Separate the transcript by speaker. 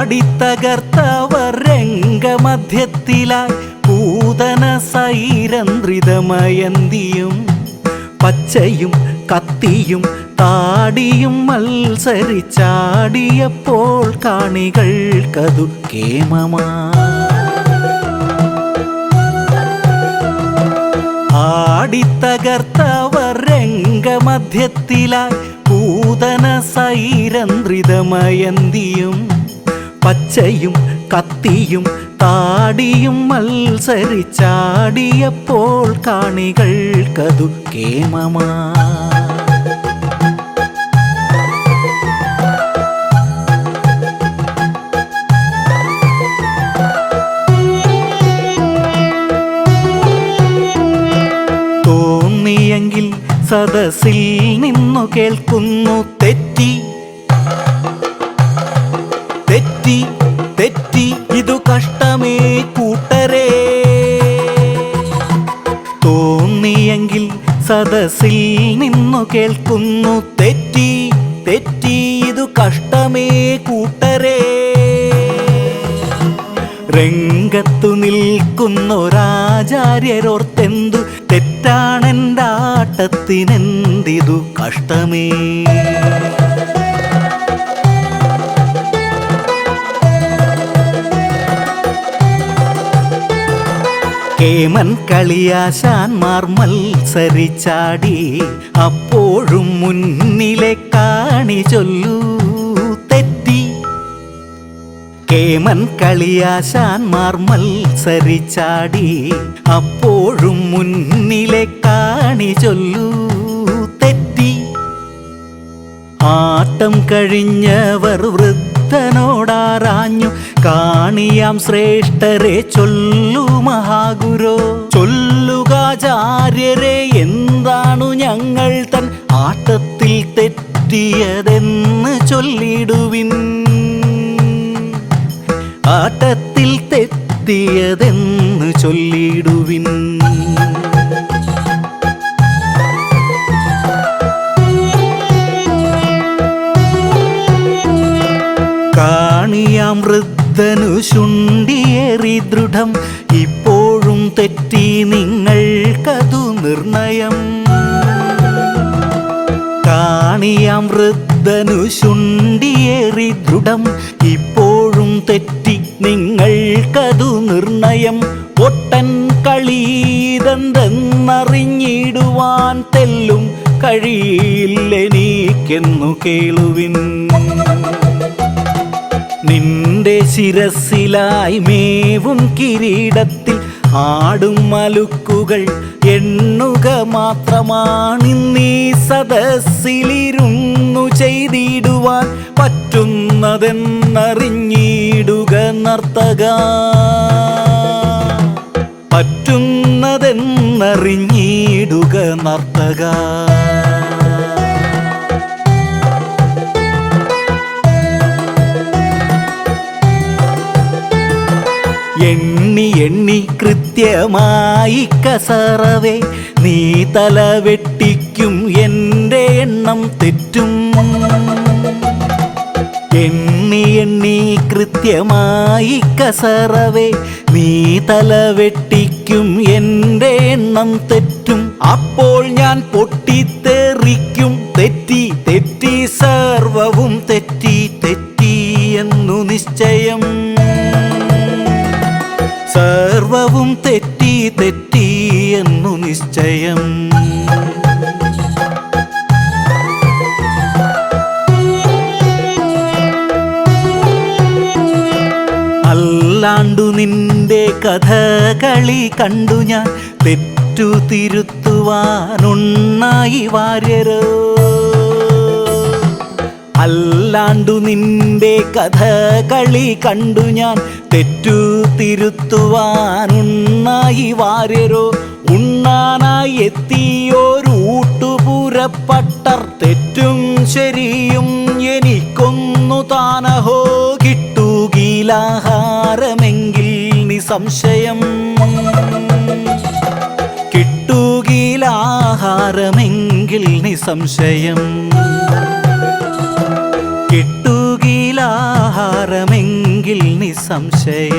Speaker 1: തകർത്തവർ രംഗമധ്യത്തിലായി പൂതന സൈരന്ത്രിതമയന്തിയും പച്ചയും കത്തിയും താടിയും മത്സരിച്ചാടിയപ്പോൾ കാണികൾക്കതു കേമമാ. ആടിത്തകർത്തവർ രംഗമധ്യത്തിലായി പൂതന സൈരന്ത്രിതമയന്തിയും പച്ചയും കത്തിയും താടിയും മത്സരിച്ചാടിയപ്പോൾ കാണികൾക്കതു കേമമാ. തോന്നിയെങ്കിൽ സദസ്സിൽ നിന്നു കേൾക്കുന്നു തെറ്റി. തെറ്റി തെറ്റി ഇതു കഷ്ടമേ കൂട്ടരേ. തോന്നിയെങ്കിൽ സദസ്സിൽ നിന്നു കേൾക്കുന്നു തെറ്റി തെറ്റി ഇതു കഷ്ടമേ കൂട്ടരേ. രംഗത്തു നിൽക്കുന്നൊരാചാര്യരോർത്തെന്തു തെറ്റാണെന്റെ ആട്ടത്തിനെന്തിതു കഷ്ടമേ. കേമൻ കളിയാശാൻമാർ മത്സരിച്ചാടി. അപ്പോഴും മുന്നിലെ കാണി ചൊല്ലൂ തെറ്റി. കേമൻ കളിയാശാൻമാർ മത്സരിച്ചാടി. അപ്പോഴും മുന്നിലെ കാണി ചൊല്ലൂ തെറ്റി. ആട്ടം കഴിഞ്ഞവർ വൃദ്ധനോടാറാഞ്ഞു കാണിയാം ശ്രേഷ്ഠരെ ചൊല്ലു മഹാഗുരോ. ചൊല്ലുകാചാര്യരെ എന്താണു ഞങ്ങൾ തൻ ആട്ടത്തിൽ തെറ്റിയതെന്ന് ചൊല്ലിടുവിൻ. ആട്ടത്തിൽ തെറ്റിയതെന്ന് ചൊല്ലിടുവിൻ. കാണിയാം വൃദ്ധനു ശുണ്ടിയേറി ദൃഢം. ഇപ്പോഴും തെറ്റി നിങ്ങൾ നിങ്ങൾക്കതു നിർണയം. കാണിയാം വൃദ്ധനുഷുണ്ടിയേറി ദൃഢം. ഇപ്പോഴും തെറ്റി നിങ്ങൾ നിങ്ങൾക്കതു നിർണയം. ഒട്ടൻ കളീതെന്തെന്നറിഞ്ഞിടുവാൻ തെല്ലും കഴിയില്ലെനിക്കെന്നു കേളുവിൻ. നിന്റെ ശിരസിലായി മേവും കിരീടത്തിൽ ആടും മലുക്കുകൾ എണ്ണുക മാത്രമാണിന്നീ സദസ്സിലിരുന്നു ചെയ്തിടുവാൻ പറ്റുന്നതെന്നറിഞ്ഞിടുക നർത്തക. പറ്റുന്നതെന്നറിഞ്ഞിടുക നർത്തക. എണ്ണി എണ്ണി കൃത്യമായി കസറവേ നീ തല വെട്ടിക്കും എന്റെ എണ്ണം തെറ്റും. എണ്ണി എണ്ണി കൃത്യമായി കസറവേ നീ തല വെട്ടിക്കും എന്റെ എണ്ണം തെറ്റും. അപ്പോൾ ഞാൻ പൊട്ടിത്തെറിക്കും തെറ്റി തെറ്റി സർവവും തെറ്റി തെറ്റി എന്നു നിശ്ചയം. സർവവും തെറ്റി തെറ്റി എന്നു നിശ്ചയം. അല്ലാണ്ടു നിന്റെ കഥകളി കണ്ടു ഞാൻ തെറ്റു തിരുത്തുവാനുണ്ണായി വാര്യരോ. അല്ലാണ്ടു നിന്റെ കഥകളി കണ്ടു ഞാൻ. തെറ്റു തിരുത്തുവാനുണ്ണായി വാര്യരോ ഉണ്ണാനായി എത്തിയോരു ഊട്ടുപുരപ്പട്ടർ. തെറ്റും ശരിയും എനിക്കൊന്നു താനഹോ കിട്ടുകീലാഹാരമെങ്കിൽ നിസംശയം കിട്ടുകീലാഹാരമെങ്കിൽ നിസംശയം സംശയം